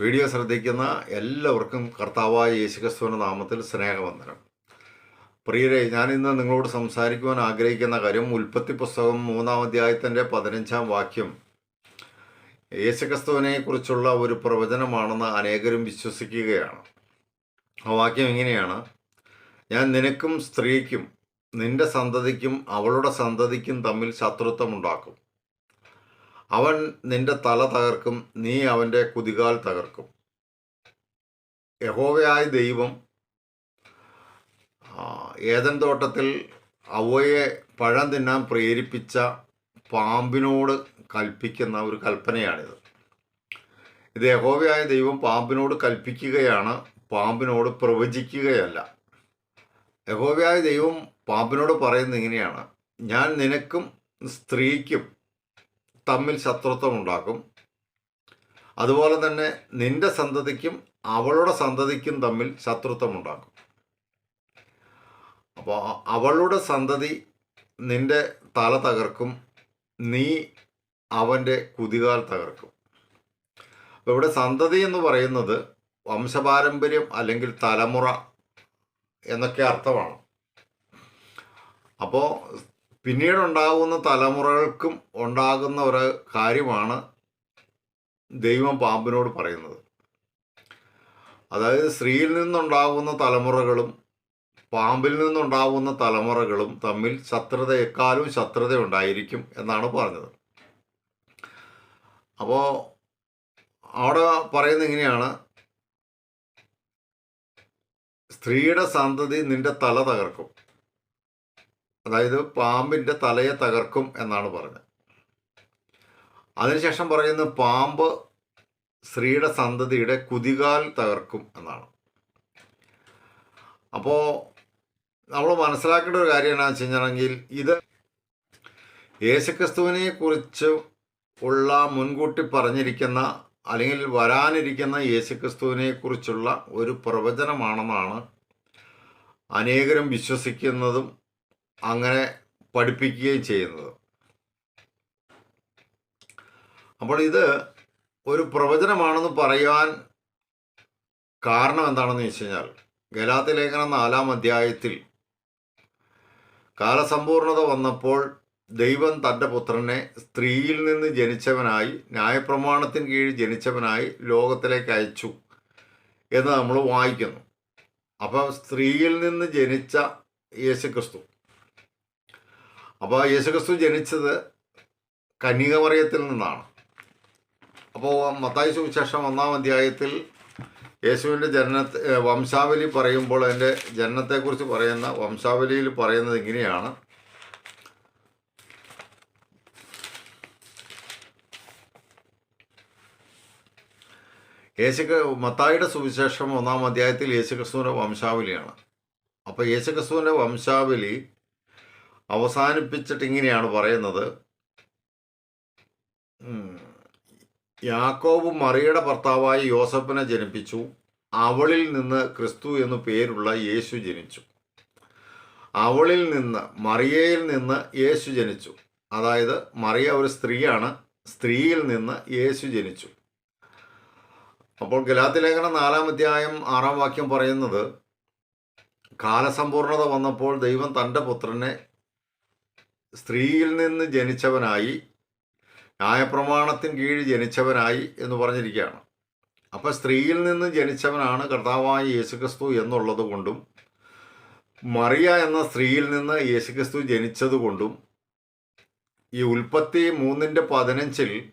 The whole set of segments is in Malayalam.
വീഡിയോ ശ്രദ്ധിക്കുന്ന എല്ലാവർക്കും കർത്താവായ യേശുക്രിസ്തുവിന്റെ നാമത്തിൽ സ്നേഹവന്ദനം. പ്രിയരെ ഞാൻ ഇന്ന് നിങ്ങളോട് സംസാരിക്കുവാൻ ആഗ്രഹിക്കുന്ന കാര്യം ഉൽപ്പത്തി പുസ്തകം മൂന്നാം അധ്യായത്തിന്റെ പതിനഞ്ചാം വാക്യം. യേശുക്രിസ്തുവിനെ കുറിച്ചുള്ള ഒരു പ്രവചനമാണെന്ന് അനേകരും വിശ്വസിക്കുകയാണ്. ആ വാക്യം ഇങ്ങനെയാണ്. ഞാൻ നിനക്കും സ്ത്രീക്കും നിന്റെ സന്തതിക്കും അവളുടെ സന്തതിക്കും തമ്മിൽ ശത്രുത്വമുണ്ടാക്കും. അവൻ നിന്റെ തല തകർക്കും നീ അവന്റെ കുതികാൽ തകർക്കും. യഹോവയായ ദൈവം ഏതൻ തോട്ടത്തിൽ അവയെ പഴം തിന്നാൻ പ്രേരിപ്പിച്ച പാമ്പിനോട് കൽപ്പിക്കുന്ന ഒരു കൽപ്പനയാണിത്. ഇത് യഹോവയായ ദൈവം പാമ്പിനോട് കൽപ്പിക്കുകയാണ് പാമ്പിനോട് പ്രവചിക്കുകയല്ല. യഹോവയായ ദൈവം പാമ്പിനോട് പറയുന്നത് ഇങ്ങനെയാണ് ഞാൻ നിനക്കും സ്ത്രീക്കും തമ്മിൽ ശത്രുത്വം ഉണ്ടാക്കും അതുപോലെ തന്നെ നിന്റെ സന്തതിക്കും അവളുടെ സന്തതിക്കും തമ്മിൽ ശത്രുത്വം ഉണ്ടാക്കും അപ്പോൾ അവളുടെ സന്തതി നിന്റെ തല തകർക്കും നീ അവന്റെ കുതികാൽ തകർക്കും. അപ്പോൾ ഇവിടെ സന്തതി എന്ന് പറയുന്നത് വംശപാരമ്പര്യം അല്ലെങ്കിൽ തലമുറ എന്നൊക്കെ അർത്ഥമാണ്. അപ്പോൾ പിന്നീട് ഉണ്ടാകുന്ന തലമുറകൾക്കും ഉണ്ടാകുന്ന ഒരു കാര്യമാണ് ദൈവം പാമ്പിനോട് പറയുന്നത്. അതായത് സ്ത്രീയിൽ നിന്നുണ്ടാകുന്ന തലമുറകളും പാമ്പിൽ നിന്നുണ്ടാകുന്ന തലമുറകളും തമ്മിൽ ശത്രുത എക്കാലും ശത്രുത ഉണ്ടായിരിക്കും എന്നാണ് പറഞ്ഞത്. അപ്പോൾ അവിടെ പറയുന്നത് ഇങ്ങനെയാണ്. സ്ത്രീയുടെ സന്തതി നിന്റെ തല തകർക്കും. അതായത് പാമ്പിന്റെ തലയെ തകർക്കും എന്നാണ് പറഞ്ഞത്. അതിനുശേഷം പറയുന്ന പാമ്പ് സ്ത്രീയുടെ സന്തതിയുടെ കുതികാൽ തകർക്കും എന്നാണ്. അപ്പോൾ നമ്മൾ മനസ്സിലാക്കേണ്ട ഒരു കാര്യം എന്താണെന്ന് വെച്ച് കഴിഞ്ഞാണെങ്കിൽ ഇത് യേശുക്രിസ്തുവിനെ കുറിച്ച് ഉള്ള മുൻകൂട്ടി പറഞ്ഞിരിക്കുന്ന അല്ലെങ്കിൽ വരാനിരിക്കുന്ന യേശുക്രിസ്തുവിനെ കുറിച്ചുള്ള ഒരു പ്രവചനമാണെന്നാണ് അനേകരും വിശ്വസിക്കുന്നതും അങ്ങനെ പഠിപ്പിക്കുകയും ചെയ്യുന്നത്. അപ്പോൾ ഇത് ഒരു പ്രവചനമാണെന്ന് പറയുവാൻ കാരണം എന്താണെന്ന് വെച്ച് കഴിഞ്ഞാൽ ഗലാത്തി ലേഖനം നാലാം അധ്യായത്തിൽ കാലസമ്പൂർണത വന്നപ്പോൾ ദൈവം തന്റെ പുത്രനെ സ്ത്രീയിൽ നിന്ന് ജനിച്ചവനായി ന്യായപ്രമാണത്തിന് കീഴിൽ ജനിച്ചവനായി ലോകത്തിലേക്ക് അയച്ചു എന്ന് നമ്മൾ വായിക്കുന്നു. അപ്പം സ്ത്രീയിൽ നിന്ന് ജനിച്ച യേശുക്രിസ്തു അപ്പോൾ യേശുക്രിസ്തു ജനിച്ചത് കന്യകമറിയത്തിൽ നിന്നാണ്. അപ്പോൾ മത്തായി സുവിശേഷം ഒന്നാം അധ്യായത്തിൽ യേശുവിന്റെ ജനന വംശാവലി പറയുമ്പോൾ എന്റെ ജനനത്തെക്കുറിച്ച് പറയുന്ന വംശാവലിയിൽ പറയുന്നത് ഇങ്ങനെയാണ്. യേശു മത്തായിയുടെ സുവിശേഷം ഒന്നാം അധ്യായത്തിൽ യേശുക്രിസ്തുവിന്റെ വംശാവലിയാണ്. അപ്പോൾ യേശുക്രിസ്തുവിന്റെ വംശാവലി അവസാനിപ്പിച്ചിട്ട് ഇങ്ങനെയാണ് പറയുന്നത്. യാക്കോബ് മറിയുടെ ഭർത്താവായ യോസഫിനെ ജനിപ്പിച്ചു. അവളിൽ നിന്ന് ക്രിസ്തു എന്നു പേരുള്ള യേശു ജനിച്ചു. അവളിൽ നിന്ന് മറിയയിൽ നിന്ന് യേശു ജനിച്ചു. അതായത് മറിയ ഒരു സ്ത്രീയാണ് സ്ത്രീയിൽ നിന്ന് യേശു ജനിച്ചു. അപ്പോൾ ഗലാത്തി ലേഖനം നാലാം അധ്യായം ആറാം വാക്യം പറയുന്നത് കാലസമ്പൂർണത വന്നപ്പോൾ ദൈവം തന്റെ പുത്രനെ സ്ത്രീയിൽ നിന്ന് ജനിച്ചവനായി ന്യായപ്രമാണത്തിന് കീഴിൽ ജനിച്ചവനായി എന്ന് പറഞ്ഞിരിക്കുകയാണ്. അപ്പം സ്ത്രീയിൽ നിന്ന് ജനിച്ചവനാണ് കർത്താവായ യേശുക്രിസ്തു എന്നുള്ളത് കൊണ്ടും മറിയ എന്ന സ്ത്രീയിൽ നിന്ന് യേശുക്രിസ്തു ജനിച്ചത് കൊണ്ടും ഈ ഉൽപ്പത്തി മൂന്നിന്റെ പതിനഞ്ചിൽ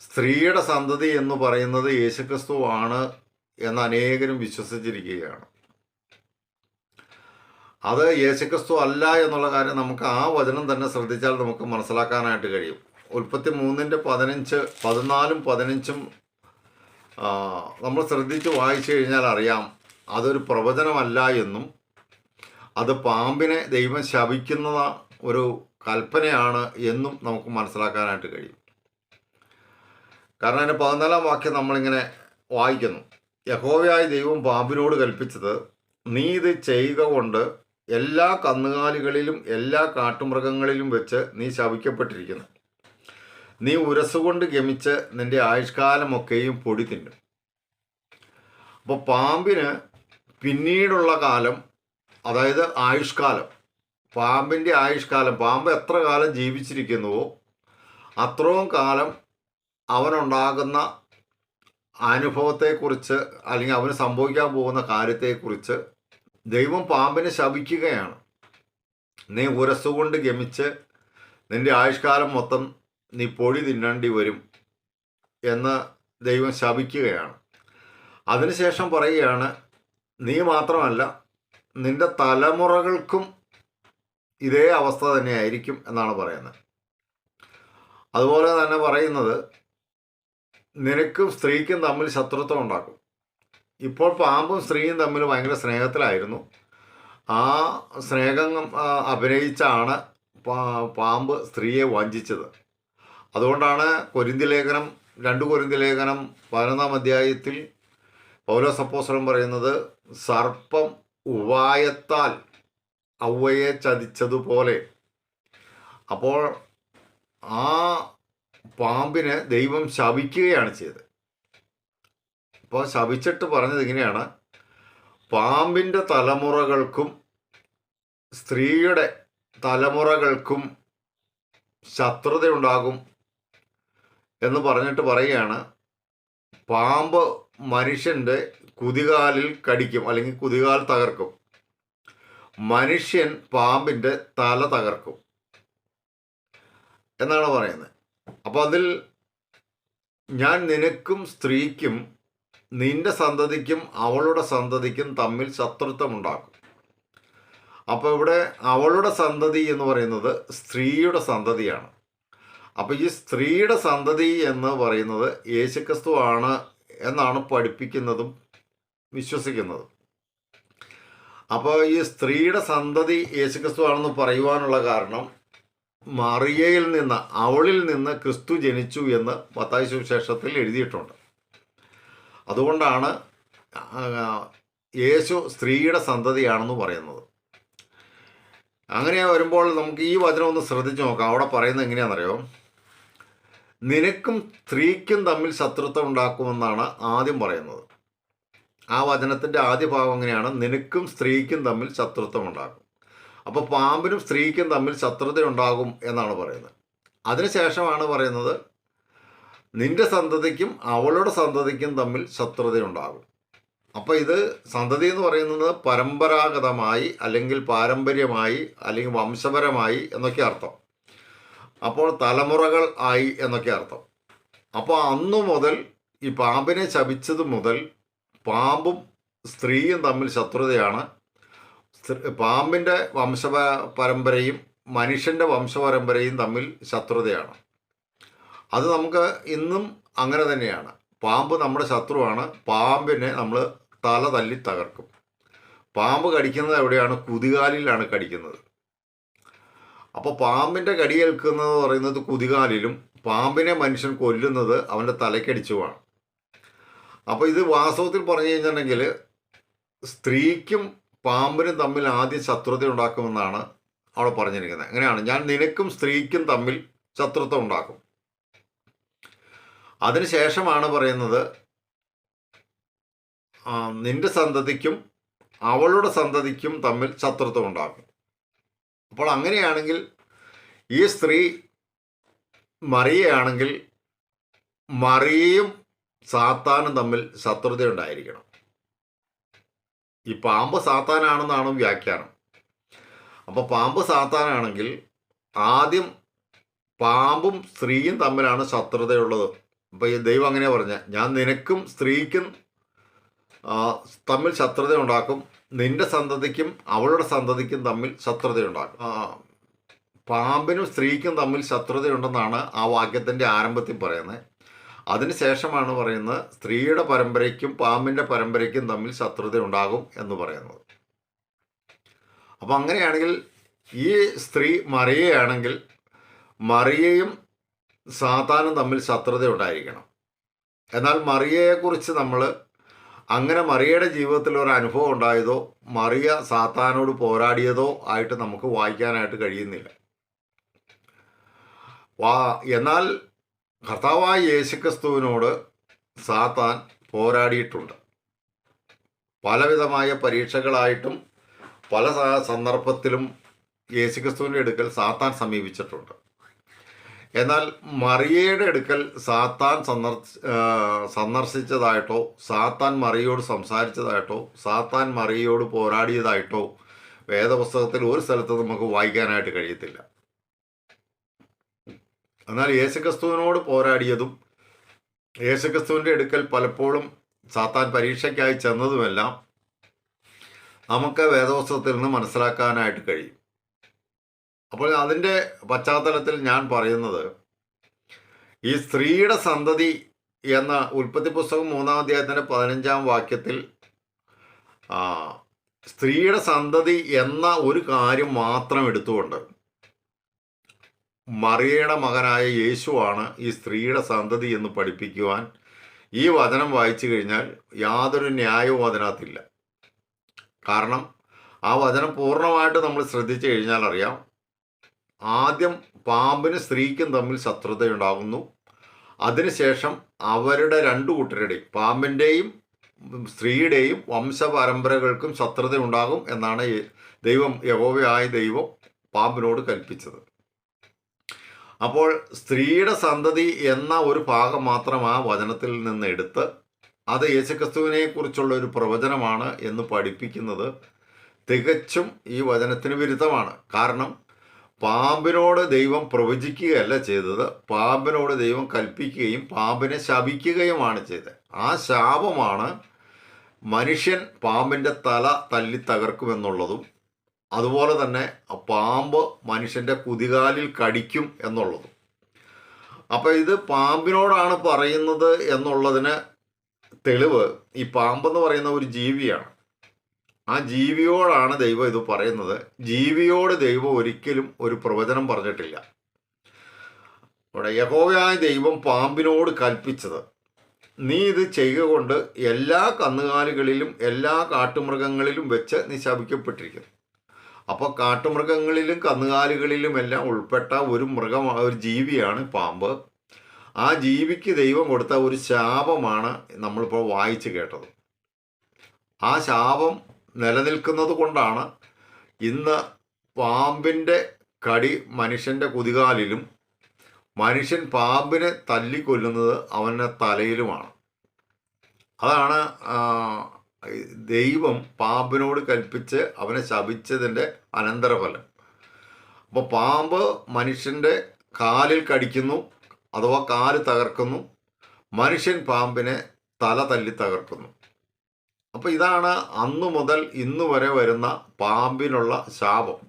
സ്ത്രീയുടെ സന്തതി എന്ന് പറയുന്നത് യേശുക്രിസ്തു ആണ് എന്ന് അനേകരും വിശ്വസിച്ചിരിക്കുകയാണ്. അത് യേശുക്രിസ്തു അല്ല എന്നുള്ള കാര്യം നമുക്ക് ആ വചനം തന്നെ ശ്രദ്ധിച്ചാൽ നമുക്ക് മനസ്സിലാക്കാനായിട്ട് കഴിയും. ഉൽപ്പത്തി മൂന്നിന്റെ പതിനഞ്ച് പതിനാലും പതിനഞ്ചും നമ്മൾ ശ്രദ്ധിച്ച് വായിച്ചു കഴിഞ്ഞാൽ അറിയാം അതൊരു പ്രവചനമല്ല എന്നും അത് പാമ്പിനെ ദൈവം ശപിക്കുന്ന ഒരു കൽപ്പനയാണ് എന്നും നമുക്ക് മനസ്സിലാക്കാനായിട്ട് കഴിയും. കാരണം അതിന്റെ പതിനാലാം വാക്യം നമ്മളിങ്ങനെ വായിക്കുന്നു. യഹോവയായ ദൈവം പാമ്പിനോട് കൽപ്പിച്ചത് നീ ഇത് ചെയ്യുക കൊണ്ട് എല്ലാ കന്നുകാലികളിലും എല്ലാ കാട്ടുമൃഗങ്ങളിലും വെച്ച് നീ ശവിക്കപ്പെട്ടിരിക്കുന്നു. നീ ഉരസുകൊണ്ട് ഗമിച്ച് നിന്റെ ആയുഷ്കാലമൊക്കെയും പൊടി തിന്നും. അപ്പോൾ പാമ്പിന് പിന്നീടുള്ള കാലം അതായത് ആയുഷ്കാലം പാമ്പിന്റെ ആയുഷ്കാലം പാമ്പ് എത്ര കാലം ജീവിച്ചിരിക്കുന്നുവോ അത്രയും കാലം അവനുണ്ടാകുന്ന അനുഭവത്തെക്കുറിച്ച് അല്ലെങ്കിൽ അവന് സംഭവിക്കാൻ പോകുന്ന കാര്യത്തെക്കുറിച്ച് ദൈവം പാമ്പിനെ ശപിക്കുകയാണ്. നീ ഉരസുകൊണ്ട് ഗമിച്ച് നിന്റെ ആയുഷ്കാലം മൊത്തം നീ പൊടി തിന്നേണ്ടി വരും എന്ന് ദൈവം ശപിക്കുകയാണ്. അതിനുശേഷം പറയുകയാണ് നീ മാത്രമല്ല നിന്റെ തലമുറകൾക്കും ഇതേ അവസ്ഥ തന്നെയായിരിക്കും എന്നാണ് പറയുന്നത്. അതുപോലെ തന്നെ പറയുന്നത് നിനക്കും സ്ത്രീക്കും തമ്മിൽ ശത്രുത്വം ഉണ്ടാക്കും. ഇപ്പോൾ പാമ്പും സ്ത്രീയും തമ്മിൽ ഭയങ്കര സ്നേഹത്തിലായിരുന്നു. ആ സ്നേഹം അഭിനയിച്ചാണ് പാമ്പ് സ്ത്രീയെ വഞ്ചിച്ചത്. അതുകൊണ്ടാണ് കൊരിന്തി ലേഖനം രണ്ട് കൊരിന്തി ലേഖനം പതിനൊന്നാം അധ്യായത്തിൽ പൗലോസ് സപ്പോസറും പറയുന്നത് സർപ്പം ഉപായത്താൽ ഔവയെ ചതിച്ചതുപോലെ. അപ്പോൾ ആ പാമ്പിനെ ദൈവം ശപിക്കുകയാണ് ചെയ്തത്. അപ്പോൾ ശപിച്ചിട്ട് പറഞ്ഞത് ഇങ്ങനെയാണ്. പാമ്പിന്റെ തലമുറകൾക്കും സ്ത്രീയുടെ തലമുറകൾക്കും ശത്രുതയുണ്ടാകും എന്ന് പറഞ്ഞിട്ട് പറയുകയാണ്. പാമ്പ് മനുഷ്യന്റെ കുതികാലിൽ കടിക്കും അല്ലെങ്കിൽ കുതികാൽ തകർക്കും. മനുഷ്യൻ പാമ്പിന്റെ തല തകർക്കും എന്നാണ് പറയുന്നത്. അപ്പോൾ അതിൽ ഞാൻ നിനക്കും സ്ത്രീക്കും നിന്റെ സന്തതിക്കും അവളുടെ സന്തതിക്കും തമ്മിൽ ശത്രുത്വമുണ്ടാക്കും. അപ്പോൾ ഇവിടെ അവളുടെ സന്തതി എന്ന് പറയുന്നത് സ്ത്രീയുടെ സന്തതിയാണ്. അപ്പോൾ ഈ സ്ത്രീയുടെ സന്തതി എന്ന് പറയുന്നത് യേശുക്രിസ്തു ആണ് എന്നാണ് പഠിപ്പിക്കുന്നതും വിശ്വസിക്കുന്നതും. അപ്പോൾ ഈ സ്ത്രീയുടെ സന്തതി യേശുക്രിസ്തു ആണെന്ന് പറയുവാനുള്ള കാരണം മറിയയിൽ നിന്ന് അവളിൽ നിന്ന് ക്രിസ്തു ജനിച്ചു എന്ന് മത്തായി സുവിശേഷത്തിൽ എഴുതിയിട്ടുണ്ട്. അതുകൊണ്ടാണ് യേശു സ്ത്രീയുടെ സന്തതിയാണെന്ന് പറയുന്നത്. അങ്ങനെ വരുമ്പോൾ നമുക്ക് ഈ വചനം ഒന്ന് ശ്രദ്ധിച്ചു നോക്കാം. അവിടെ പറയുന്നത് എങ്ങനെയാണെന്നറിയോ? നിനക്കും സ്ത്രീക്കും തമ്മിൽ ശത്രുത്വം ഉണ്ടാക്കുമെന്നാണ് ആദ്യം പറയുന്നത്. ആ വചനത്തിന്റെ ആദ്യ ഭാഗം എങ്ങനെയാണ്? നിനക്കും സ്ത്രീക്കും തമ്മിൽ ശത്രുത്വം ഉണ്ടാക്കും. അപ്പോൾ പാമ്പിനും സ്ത്രീക്കും തമ്മിൽ ശത്രുത ഉണ്ടാകും എന്നാണ് പറയുന്നത്. അതിനുശേഷമാണ് പറയുന്നത് നിന്റെ സന്തതിക്കും അവളുടെ സന്തതിക്കും തമ്മിൽ ശത്രുതയുണ്ടാകും. അപ്പോൾ ഇത് സന്തതി എന്ന് പറയുന്നത് പരമ്പരാഗതമായി അല്ലെങ്കിൽ പാരമ്പര്യമായി അല്ലെങ്കിൽ വംശപരമായി എന്നൊക്കെ അർത്ഥം. അപ്പോൾ തലമുറകൾ ആയി എന്നൊക്കെ അർത്ഥം. അപ്പോൾ അന്നു മുതൽ ഈ പാമ്പിനെ ശപിച്ചത് മുതൽ പാമ്പും സ്ത്രീയും തമ്മിൽ ശത്രുതയാണ്. പാമ്പിന്റെ വംശ പരമ്പരയും മനുഷ്യന്റെ വംശപരമ്പരയും തമ്മിൽ ശത്രുതയാണ്. അത് നമുക്ക് ഇന്നും അങ്ങനെ തന്നെയാണ്. പാമ്പ് നമ്മുടെ ശത്രുവാണ്. പാമ്പിനെ നമ്മൾ തല തല്ലി തകർക്കും. പാമ്പ് കടിക്കുന്നത് എവിടെയാണ്? കുതികാലിലാണ് കടിക്കുന്നത്. അപ്പോൾ പാമ്പിന്റെ കടിയേൽക്കുന്നത് പറയുന്നത് കുതികാലിലും പാമ്പിനെ മനുഷ്യൻ കൊല്ലുന്നത് അവന്റെ തലക്കടിച്ചുമാണ് അപ്പോൾ ഇത് വാസ്തവത്തിൽ പറഞ്ഞു കഴിഞ്ഞിട്ടുണ്ടെങ്കിൽ സ്ത്രീക്കും പാമ്പിനും തമ്മിൽ ആദ്യം ശത്രുത ഉണ്ടാക്കുമെന്നാണ് അവിടെ പറഞ്ഞിരിക്കുന്നത്. അങ്ങനെയാണ് ഞാൻ നിനക്കും സ്ത്രീക്കും തമ്മിൽ ശത്രുത്വം ഉണ്ടാക്കും. അതിനുശേഷമാണ് പറയുന്നത് നിന്റെ സന്തതിക്കും അവളുടെ സന്തതിക്കും തമ്മിൽ ശത്രുത്വം ഉണ്ടാകും. അപ്പോൾ അങ്ങനെയാണെങ്കിൽ ഈ സ്ത്രീ മറിയയാണെങ്കിൽ മറിയയും സാത്താനും തമ്മിൽ ശത്രുത ഉണ്ടായിരിക്കണം ഈ പാമ്പ് സാത്താനാണെന്നാണ് വ്യാഖ്യാനം. അപ്പോൾ പാമ്പ് സാത്താനാണെങ്കിൽ ആദ്യം പാമ്പും സ്ത്രീയും തമ്മിലാണ് ശത്രുതയുള്ളത്. അപ്പോൾ ഈ ദൈവം അങ്ങനെ പറഞ്ഞ ഞാൻ നിനക്കും സ്ത്രീക്കും തമ്മിൽ ശത്രുത ഉണ്ടാക്കും നിന്റെ സന്തതിക്കും അവളുടെ സന്തതിക്കും തമ്മിൽ ശത്രുത ഉണ്ടാക്കും. പാമ്പിനും സ്ത്രീക്കും തമ്മിൽ ശത്രുതയുണ്ടെന്നാണ് ആ വാക്യത്തിന്റെ ആരംഭത്തിൽ പറയുന്നത് അതിനുശേഷമാണ് പറയുന്നത് സ്ത്രീയുടെ പരമ്പരയ്ക്കും പാമ്പിന്റെ പരമ്പരയ്ക്കും തമ്മിൽ ശത്രുത ഉണ്ടാകും എന്ന് പറയുന്നത്. അപ്പോൾ അങ്ങനെയാണെങ്കിൽ ഈ സ്ത്രീ മറിയയാണെങ്കിൽ മറിയയും സാത്താനും തമ്മിൽ ശത്രുത ഉണ്ടായിരിക്കണം. എന്നാൽ മറിയയെക്കുറിച്ച് നമ്മൾ അങ്ങനെ മറിയയുടെ ജീവിതത്തിൽ ഒരു അനുഭവം ഉണ്ടായതോ മറിയ സാത്താനോട് പോരാടിയതോ ആയിട്ട് നമുക്ക് വായിക്കാനായിട്ട് കഴിയുന്നില്ല. വാ എന്നാൽ കർത്താവായ യേശുക്രിസ്തുവിനോട് സാത്താൻ പോരാടിയിട്ടുണ്ട്. പലവിധമായ പരീക്ഷകളായിട്ടും പല സന്ദർഭത്തിലും യേശുക്രിസ്തുവിന്റെ അടുക്കൽ സാത്താൻ സമീപിച്ചിട്ടുണ്ട്. എന്നാൽ മറിയയുടെ അടുക്കൽ സാത്താൻ സന്ദർ സന്ദർശിച്ചതായിട്ടോ സാത്താൻ മറിയയോട് സംസാരിച്ചതായിട്ടോ സാത്താൻ മറിയയോട് പോരാടിയതായിട്ടോ വേദപുസ്തകത്തിൽ ഒരു സ്ഥലത്ത് നമുക്ക് വായിക്കാനായിട്ട് കഴിയത്തില്ല. എന്നാൽ യേശുക്രിസ്തുവിനോട് പോരാടിയതും യേശുക്രിസ്തുവിന്റെ അടുക്കൽ പലപ്പോഴും സാത്താൻ പരീക്ഷയ്ക്കായി ചെന്നതുമെല്ലാം നമുക്ക് വേദപുസ്തകത്തിൽ നിന്ന് മനസ്സിലാക്കാനായിട്ട് കഴിയും. അപ്പോൾ അതിന്റെ പശ്ചാത്തലത്തിൽ ഞാൻ പറയുന്നത് ഈ സ്ത്രീയുടെ സന്തതി എന്ന ഉൽപ്പത്തി പുസ്തകം മൂന്നാം അധ്യായത്തിന്റെ പതിനഞ്ചാം വാക്യത്തിൽ സ്ത്രീയുടെ സന്തതി എന്ന ഒരു കാര്യം മാത്രം എടുത്തുകൊണ്ട് മറിയയുടെ മകനായ യേശുവാണ് ഈ സ്ത്രീയുടെ സന്തതി എന്ന് പഠിപ്പിക്കുവാൻ ഈ വചനം വായിച്ചു കഴിഞ്ഞാൽ യാതൊരു ന്യായവും അതിനകത്തില്ല. കാരണം ആ വചനം പൂർണമായിട്ട് നമ്മൾ ശ്രദ്ധിച്ചു കഴിഞ്ഞാൽ അറിയാം ആദ്യം പാമ്പിന് സ്ത്രീക്കും തമ്മിൽ ശത്രുതയുണ്ടാകുന്നു. അതിനുശേഷം അവരുടെ രണ്ടു കൂട്ടരുടെയും പാമ്പിന്റെയും സ്ത്രീയുടെയും വംശപരമ്പരകൾക്കും ശത്രുത ഉണ്ടാകും എന്നാണ് ദൈവം യഹോവയായ ദൈവം പാമ്പിനോട് കൽപ്പിച്ചത്. അപ്പോൾ സ്ത്രീയുടെ സന്തതി എന്ന ഒരു ഭാഗം മാത്രം ആ വചനത്തിൽ നിന്ന് എടുത്ത് അത് യേശുക്രിസ്തുവിനെ കുറിച്ചുള്ള ഒരു പ്രവചനമാണ് എന്ന് പഠിപ്പിക്കുന്നത് തികച്ചും ഈ വചനത്തിന് വിരുദ്ധമാണ്. കാരണം പാമ്പിനോട് ദൈവം പ്രവചിക്കുകയല്ല ചെയ്തത്. പാമ്പിനോട് ദൈവം കൽപ്പിക്കുകയും പാമ്പിനെ ശപിക്കുകയുമാണ് ചെയ്തത്. ആ ശാപമാണ് മനുഷ്യൻ പാമ്പിന്റെ തല തല്ലി തകർക്കുമെന്നുള്ളതും അതുപോലെ തന്നെ പാമ്പ് മനുഷ്യന്റെ കുതികാലിൽ കടിക്കും എന്നുള്ളതും. അപ്പോൾ ഇത് പാമ്പിനോടാണ് പറയുന്നത് എന്നുള്ളതിന് തെളിവ് ഈ പാമ്പെന്ന് പറയുന്ന ഒരു ജീവിയാണ്. ആ ജീവിയോടാണ് ദൈവം ഇത് പറയുന്നത്. ജീവിയോട് ദൈവം ഒരിക്കലും ഒരു പ്രവചനം പറഞ്ഞിട്ടില്ല. ഇവിടെ യഹോവയായ ദൈവം പാമ്പിനോട് കൽപ്പിച്ചത്. നീ ഇത് ചെയ്യുക കൊണ്ട് എല്ലാ കന്നുകാലികളിലും എല്ലാ കാട്ടുമൃഗങ്ങളിലും വെച്ച് നീ ശപിക്കപ്പെട്ടിരിക്കുന്നു അപ്പോൾ കാട്ടുമൃഗങ്ങളിലും കന്നുകാലികളിലും എല്ലാം ഉൾപ്പെട്ട ഒരു മൃഗം ഒരു ജീവിയാണ് പാമ്പ്. ആ ജീവിക്ക് ദൈവം കൊടുത്ത ഒരു ശാപമാണ് നമ്മളിപ്പോൾ വായിച്ചു കേട്ടത്. ആ ശാപം നിലനിൽക്കുന്നത് കൊണ്ടാണ് ഇന്ന് പാമ്പിന്റെ കടി മനുഷ്യന്റെ കുതികാലിലും മനുഷ്യൻ പാമ്പിനെ തല്ലിക്കൊല്ലുന്നത് അവന്റെ തലയിലുമാണ്. അതാണ് ദൈവം പാമ്പിനോട് കൽപ്പിച്ച് അവനെ ശപിച്ചതിന്റെ അനന്തരഫലം. അപ്പോൾ പാമ്പ് മനുഷ്യന്റെ കാലിൽ കടിക്കുന്നു അഥവാ കാൽ തകർക്കുന്നു മനുഷ്യൻ പാമ്പിനെ തല തല്ലി തകർക്കുന്നു. അപ്പോൾ ഇതാണ് അന്നു മുതൽ ഇന്ന് വരെ വരുന്ന പാമ്പിനുള്ള ശാപം.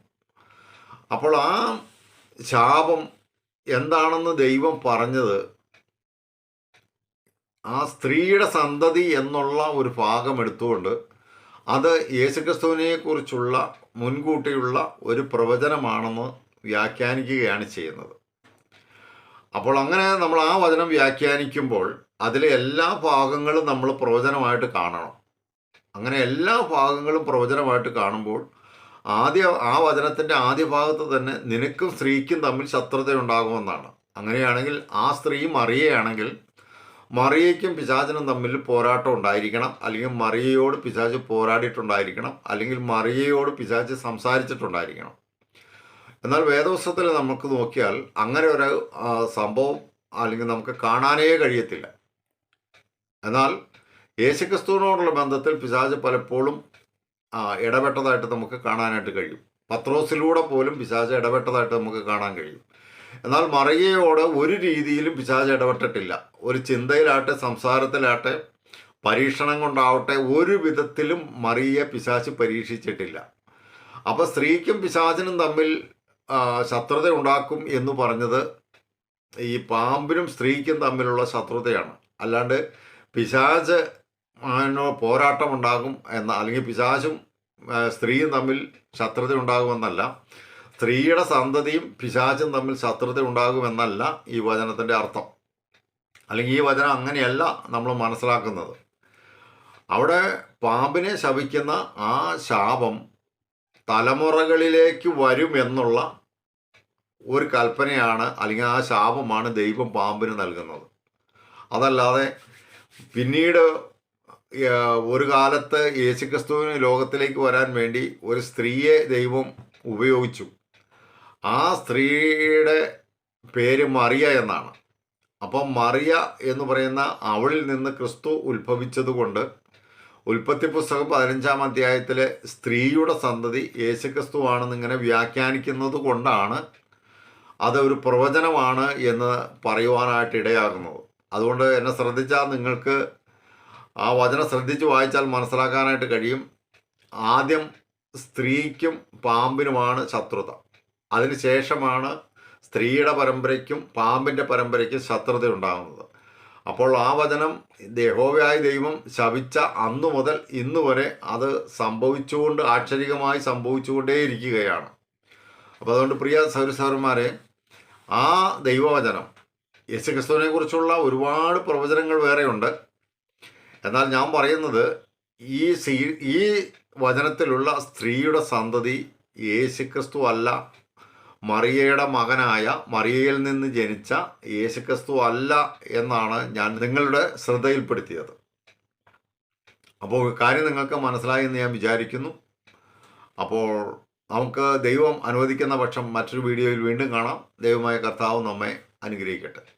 അപ്പോൾ ആ ശാപം എന്താണെന്ന് ദൈവം പറഞ്ഞത്? ആ സ്ത്രീയുടെ സന്തതി എന്നുള്ള ഒരു ഭാഗം എടുത്തുകൊണ്ട് അത് യേശുക്രിസ്തുവിനെക്കുറിച്ചുള്ള മുൻകൂട്ടിയുള്ള ഒരു പ്രവചനമാണെന്ന് വ്യാഖ്യാനിക്കുകയാണ് ചെയ്യുന്നത്. അപ്പോൾ അങ്ങനെ നമ്മൾ ആ വചനം വ്യാഖ്യാനിക്കുമ്പോൾ അതിലെ എല്ലാ ഭാഗങ്ങളും നമ്മൾ പ്രവചനമായിട്ട് കാണണം. അങ്ങനെ എല്ലാ ഭാഗങ്ങളും പ്രവചനമായിട്ട് കാണുമ്പോൾ ആദ്യ ആ വചനത്തിന്റെ ആദ്യ ഭാഗത്ത് തന്നെ നിനക്കും സ്ത്രീക്കും തമ്മിൽ ശത്രുത ഉണ്ടാകുമെന്നാണ്. അങ്ങനെയാണെങ്കിൽ ആ സ്ത്രീ മറിയയാണെങ്കിൽ മറിയയ്ക്കും പിശാചിനും തമ്മിൽ പോരാട്ടം ഉണ്ടായിരിക്കണം. അല്ലെങ്കിൽ മറിയയോട് പിശാച് പോരാടിയിട്ടുണ്ടായിരിക്കണം. അല്ലെങ്കിൽ മറിയയോട് പിശാച് സംസാരിച്ചിട്ടുണ്ടായിരിക്കണം. എന്നാൽ വേദവസ്ത്രത്തിൽ നമുക്ക് നോക്കിയാൽ അങ്ങനെ ഒരു സംഭവം അല്ലെങ്കിൽ നമുക്ക് കാണാനേ കഴിയത്തില്ല. എന്നാൽ യേശുക്രിസ്തുവിനോടുള്ള ബന്ധത്തിൽ പിശാജ് പലപ്പോഴും ഇടപെട്ടതായിട്ട് നമുക്ക് കാണാനായിട്ട് കഴിയും. പത്രോസിലൂടെ പോലും പിശാജ് ഇടപെട്ടതായിട്ട് നമുക്ക് കാണാൻ കഴിയും. എന്നാൽ മറിയയോട് ഒരു രീതിയിലും പിശാജ് ഇടപെട്ടിട്ടില്ല. ഒരു ചിന്തയിലാട്ടെ സംസാരത്തിലാട്ടെ പരീക്ഷണം കൊണ്ടാവട്ടെ ഒരു വിധത്തിലും മറിയെ പിശാച് പരീക്ഷിച്ചിട്ടില്ല. അപ്പോൾ സ്ത്രീക്കും പിശാചിനും തമ്മിൽ ശത്രുത ഉണ്ടാക്കും എന്ന് പറഞ്ഞത് ഈ പാമ്പിനും സ്ത്രീക്കും തമ്മിലുള്ള ശത്രുതയാണ്. അല്ലാണ്ട് പിശാച് അതിനോ പോരാട്ടം ഉണ്ടാകും എന്ന അല്ലെങ്കിൽ പിശാചും സ്ത്രീയും തമ്മിൽ ശത്രുത ഉണ്ടാകുമെന്നല്ല സ്ത്രീയുടെ സന്തതിയും പിശാചും തമ്മിൽ ശത്രുത ഉണ്ടാകുമെന്നല്ല ഈ വചനത്തിന്റെ അർത്ഥം. അല്ലെങ്കിൽ ഈ വചനം അങ്ങനെയല്ല നമ്മൾ മനസ്സിലാക്കുന്നത്. അവിടെ പാമ്പിനെ ശപിക്കുന്ന ആ ശാപം തലമുറകളിലേക്ക് വരുമെന്നുള്ള ഒരു കൽപ്പനയാണ് അല്ലെങ്കിൽ ആ ശാപമാണ് ദൈവം പാമ്പിന് നൽകുന്നത്. അതല്ലാതെ പിന്നീട് ഒരു കാലത്ത് യേശുക്രിസ്തുവിന് ലോകത്തിലേക്ക് വരാൻ വേണ്ടി ഒരു സ്ത്രീയെ ദൈവം ഉപയോഗിച്ചു. ആ സ്ത്രീയുടെ പേര് മറിയ എന്നാണ്. അപ്പം മറിയ എന്ന് പറയുന്ന അവളിൽ നിന്ന് ക്രിസ്തു ഉത്ഭവിച്ചതുകൊണ്ട് ഉൽപ്പത്തി പുസ്തകം പതിനഞ്ചാം അധ്യായത്തിലെ സ്ത്രീയുടെ സന്തതി യേശുക്രിസ്തു ആണെന്ന് ഇങ്ങനെ വ്യാഖ്യാനിക്കുന്നത് കൊണ്ടാണ് അതൊരു പ്രവചനമാണ് എന്ന് പറയുവാനായിട്ട് ഇടയാകുന്നത്. അതുകൊണ്ട് എന്നെ ശ്രദ്ധിച്ചാൽ നിങ്ങൾക്ക് ആ വചനം ശ്രദ്ധിച്ച് വായിച്ചാൽ മനസ്സിലാക്കാനായിട്ട് കഴിയും. ആദ്യം സ്ത്രീക്കും പാമ്പിനുമാണ് ശത്രുത. അതിനുശേഷമാണ് സ്ത്രീയുടെ പരമ്പരയ്ക്കും പാമ്പിന്റെ പരമ്പരയ്ക്കും ശത്രുത ഉണ്ടാകുന്നത്. അപ്പോൾ ആ വചനം യഹോവയായ ദൈവം ശവിച്ച അന്നു മുതൽ ഇന്നു വരെ അത് സംഭവിച്ചുകൊണ്ട് ആക്ഷരികമായി സംഭവിച്ചുകൊണ്ടേയിരിക്കുകയാണ്. അപ്പോൾ അതുകൊണ്ട് പ്രിയ സൗരസൗരന്മാരെ ആ ദൈവവചനം യേശുക്രിസ്തുവിനെ കുറിച്ചുള്ള ഒരുപാട് പ്രവചനങ്ങൾ വേറെയുണ്ട്. എന്നാൽ ഞാൻ പറയുന്നത് ഈ സീ ഈ വചനത്തിലുള്ള സ്ത്രീയുടെ സന്തതി യേശുക്രിസ്തു അല്ല മറിയയുടെ മകനായ മറിയയിൽ നിന്ന് ജനിച്ച യേശുക്രിസ്തു അല്ല എന്നാണ് ഞാൻ നിങ്ങളുടെ ശ്രദ്ധയിൽപ്പെടുത്തിയത്. അപ്പോൾ കാര്യം നിങ്ങൾക്ക് മനസ്സിലായി എന്ന് ഞാൻ വിചാരിക്കുന്നു. അപ്പോൾ നമുക്ക് ദൈവം അനുവദിക്കുന്ന പക്ഷം മറ്റൊരു വീഡിയോയിൽ വീണ്ടും കാണാം. ദൈവമായ കർത്താവ് നമ്മെ അനുഗ്രഹിക്കട്ടെ.